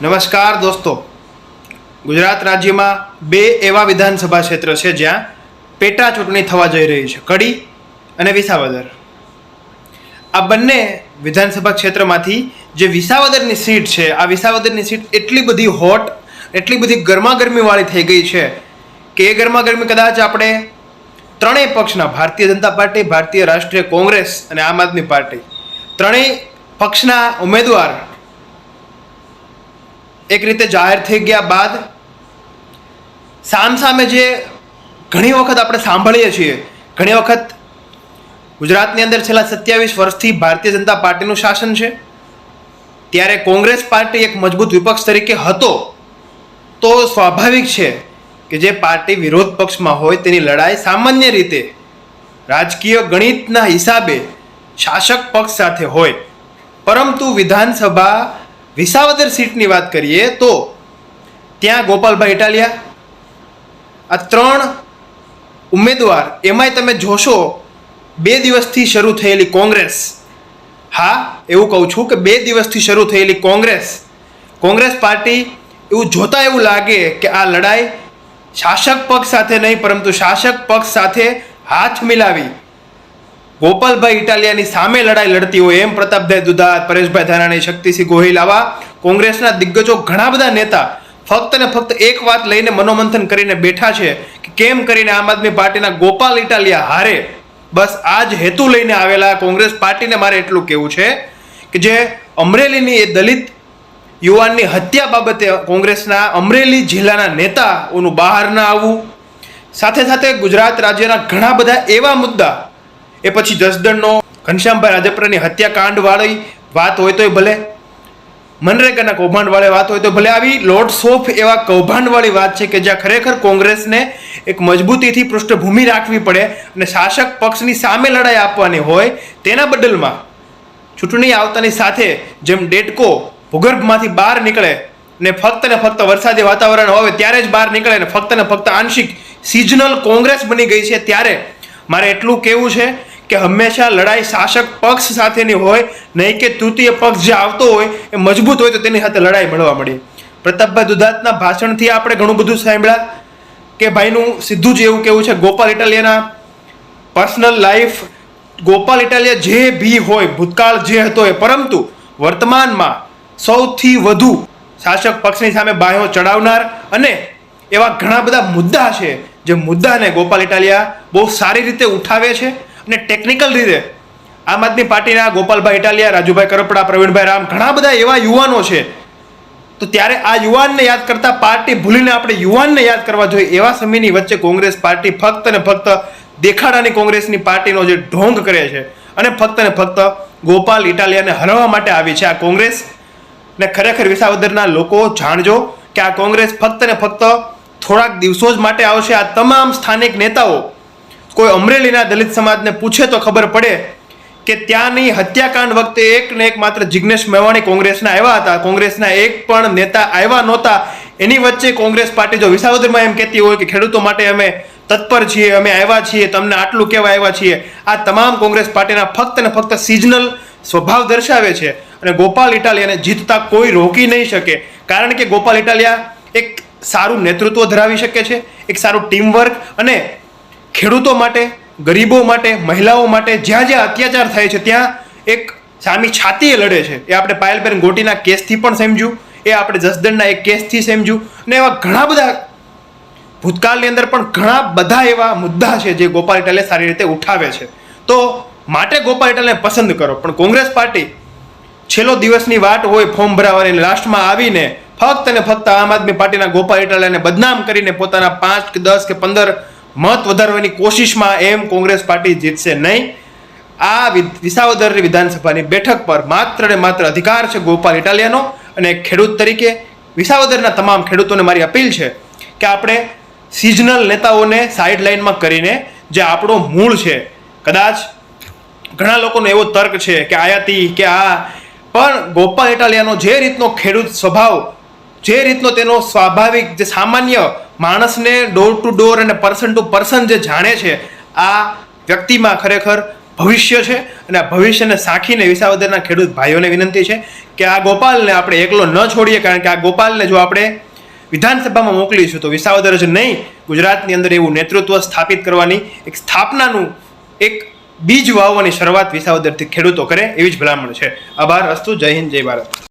નમસ્કાર દોસ્તો. ગુજરાત રાજ્યમાં બે એવા વિધાનસભા ક્ષેત્ર છે જ્યાં પેટા ચૂંટણી થવા જઈ રહી છે. કડી અને વિસાવદર. આ બંને વિધાનસભા ક્ષેત્રમાંથી જે વિસાવદરની સીટ છે, આ વિસાવદરની સીટ એટલી બધી હોટ, એટલી બધી ગરમાગરમીવાળી થઈ ગઈ છે કે એ ગરમાગરમી કદાચ આપણે ત્રણેય પક્ષના ભારતીય જનતા પાર્ટી, ભારતીય રાષ્ટ્રીય કોંગ્રેસ અને આમ આદમી પાર્ટી, ત્રણેય પક્ષના ઉમેદવાર એક રીતે જાહેર થઈ ગયા બાદ સામસામે જે ઘણી વખત આપણે સાંભળીએ છીએ, ઘણી વખત ગુજરાતની અંદર છેલ્લા સત્યાવીસ વર્ષથી ભારતીય જનતા પાર્ટીનું શાસન છે, ત્યારે કોંગ્રેસ પાર્ટી એક મજબૂત વિપક્ષ તરીકે હતો, તો સ્વાભાવિક છે કે જે પાર્ટી વિરોધ પક્ષમાં હોય તેની લડાઈ સામાન્ય રીતે રાજકીય ગણિતના હિસાબે શાસક પક્ષ સાથે હોય. પરંતુ વિધાનસભા વિસાવદર સીટની વાત કરીએ તો ત્યાં ગોપાલભાઈ ઇટાલિયા, આ ત્રણ ઉમેદવાર, એમાંય તમે જોશો, બે દિવસથી શરૂ થયેલી કોંગ્રેસ. હા, એવું કહું છું કે બે દિવસથી શરૂ થયેલી કોંગ્રેસ. કોંગ્રેસ પાર્ટી એવું જોતા એવું લાગે કે આ લડાઈ શાસક પક્ષ સાથે નહીં, પરંતુ શાસક પક્ષ સાથે હાથ મિલાવી. ગોપાલભાઈ ઇટાલિયાની સામે લડાઈ લડતી હોય એમ પ્રતાપભાઈ દુધાત પરેશભાઈ ધાનાણી, શક્તિસિંહ ગોહિલ આવા કોંગ્રેસના દિગ્ગજો ઘણા બધા નેતા ફક્ત ને ફક્ત એક વાત લઈને મનોમંથન કરીને બેઠા છે કે કેમ કરીને આમ આદમી પાર્ટીના ગોપાલ ઇટાલિયા હારે બસ આ જ હેતુ લઈને આવેલા. કોંગ્રેસ પાર્ટીને મારે એટલું કહેવું છે કે જે અમરેલીની એ દલિત યુવાનની હત્યા બાબતે કોંગ્રેસના અમરેલી જિલ્લાના નેતાઓનું બહાર ના આવવું. સાથે સાથે ગુજરાત રાજ્યના ઘણા બધા એવા મુદ્દા એ પછી જસદણનો ઘનશ્યામભાઈ રાજપરાની હત્યાકાંડ વાળી વાત હોય તોય ભલે. મનરેગાના કૌભાંડવાળી વાત હોય તો ભલે. આવી લોર્ડ્સ ઓફ એવા કૌભાંડવાળી વાત છે કે જ્યાં ખરેખર કોંગ્રેસને એક મજબૂતીથી પૃષ્ઠભૂમિ રાખવી પડે અને શાસક પક્ષની સામે લડાઈ આપવાની હોય તેના બદલમાં ચૂંટણી આવતાની સાથે જેમ ડેટકો ભૂગર્ભમાંથી બહાર નીકળે ને ફક્ત ને ફક્ત વરસાદી વાતાવરણ હોય ત્યારે જ બહાર નીકળે ને ફક્ત ને ફક્ત આંશિક સિઝનલ કોંગ્રેસ બની ગઈ છે ત્યારે. મારે એટલું કહેવું છે કે હંમેશા લડાઈ શાસક પક્ષ સાથેની હોય, નહીં કે તૃતીય પક્ષ જે આવતો હોય, એ મજબૂત હોય તો તેની સાથે લડાઈ મળવા મળી પ્રતાપભાઈ દુધાતના ભાષણથી આપણે ઘણું બધું સાંભળ્યા કે ભાઈનું સીધું જ એવું કેવું છે, ગોપાલ ઇટાલિયાના પર્સનલ લાઈફ ગોપાલ ઇટાલિયા જે ભી હોય, ભૂતકાળ જે હતો એ. પરંતુ વર્તમાનમાં સૌથી વધુ શાસક પક્ષની સામે બાહ્યો ચડાવનાર અને એવા ઘણા બધા મુદ્દા છે, જે મુદ્દાને ગોપાલ ઇટાલિયા બહુ સારી રીતે ઉઠાવે છે. અને ટેકનિકલ રીતે આમ આદમી પાર્ટીના ગોપાલભાઈ ઇટાલિયા, રાજુભાઈ કરપડા, પ્રવીણભાઈ રામ ઘણા બધા એવા યુવાનો છે. તો ત્યારે આ યુવાનને યાદ કરતા પાર્ટી ભૂલીને આપણે યુવાનને યાદ કરવા જોઈએ એવા સમયની વચ્ચે કોંગ્રેસ પાર્ટી ફક્ત ને ફક્ત દેખાડાની કોંગ્રેસની પાર્ટીનો જે ઢોંગ કરે છે અને ફક્ત ને ફક્ત ગોપાલ ઇટાલિયાને હરાવવા માટે આવી છે. આ કોંગ્રેસ ને ખરેખર વિસાવદરના લોકો જાણજો કે આ કોંગ્રેસ ફક્ત ને ફક્ત થોડાક દિવસો જ માટે આવશે. આ તમામ સ્થાનિક નેતાઓ કોઈ અમરેલીના દલિત સમાજને પૂછે તો ખબર પડે કે ત્યાંની હત્યાકાંડ વખતે એક ને એક માત્ર જિગ્નેશ મેવાણી કોંગ્રેસના આવ્યા હતા. કોંગ્રેસના એક પણ નેતા આવ્યા નહોતા. એની વચ્ચે કોંગ્રેસ પાર્ટી જો વિસાવદરમાં એમ કહેતી હોય કે ખેડૂતો માટે અમે તત્પર છીએ, અમે આવ્યા છીએ, તમને આટલું કહેવા આવ્યા છીએ. આ તમામ કોંગ્રેસ પાર્ટીના ફક્ત ને ફક્ત સિઝનલ સ્વભાવ દર્શાવે છે અને ગોપાલ ઇટાલિયાને જીતતા કોઈ રોકી નહીં શકે. કારણ કે ગોપાલ ઇટાલિયા એક સારું નેતૃત્વ ધરાવી શકે છે, એક સારું ટીમવર્ક અને ખેડૂતો માટે, ગરીબો માટે, મહિલાઓ માટે જ્યાં જ્યાં અત્યાચાર થાય છે, ત્યાં એક સામી છાતીએ લડે છે. એ આપણે પાયલબેન ગોટીના કેસથી પણ સમજ્યું, એ આપણે જસદણના એક કેસથી સમજ્યું અને એવા ઘણા બધા ભૂતકાળની અંદર પણ ઘણા બધા એવા મુદ્દા છે જે ગોપાલ ઇટાલે સારી રીતે ઉઠાવે છે. તો માટે ગોપાલ ઇટાલને પસંદ કરો, પણ કોંગ્રેસ પાર્ટી છેલ્લો દિવસની વાટ હોય, ફોર્મ ભરાવાની લાસ્ટમાં આવીને ફક્ત ને ફક્ત આમ આદમી પાર્ટીના ગોપાલ ઇટાલિયાને બદનામ કરીને પોતાના પાંચ કે દસ કે પંદર મત વધારવાની કોશિશમાં એમ કોંગ્રેસ પાર્ટી જીતશે નહીં. આ વિ- વિસાવદર વિધાનસભાની બેઠક પર માત્ર ને માત્ર અધિકાર છે ગોપાલ ઇટાલિયાનો અને ખેડૂત તરીકે. વિસાવદરના તમામ ખેડૂતોને મારી અપીલ છે કે આપણે સિઝનલ નેતાઓને સાઇડ લાઇનમાં કરીને જે આપણો મૂળ છે, કદાચ ઘણા લોકોનો એવો તર્ક છે કે આયાતી કે આ. પણ ગોપાલ ઇટાલિયાનો જે રીતનો ખેડૂત સ્વભાવ જે રીતનો તેનો સ્વાભાવિક જે સામાન્ય માણસને ડોર ટુ ડોર અને પર્સન ટુ પર્સન જે જાણે છે, આ વ્યક્તિમાં ખરેખર ભવિષ્ય છે અને આ ભવિષ્યને સાખીને વિસાવદરના ખેડૂત ભાઈઓને વિનંતી છે કે આ ગોપાલને આપણે એકલો ન છોડીએ, કારણ કે આ ગોપાલને જો આપણે વિધાનસભામાં મોકલીશું તો વિસાવદર જ નહીં, ગુજરાતની અંદર એવું નેતૃત્વ સ્થાપિત કરવાની એક સ્થાપનાનું એક બીજ વાવવાની શરૂઆત વિસાવદરથી ખેડૂતો કરે એવી જ ભલામણ છે. આભાર, અસ્તુ, જય હિન્દ, જય ભારત.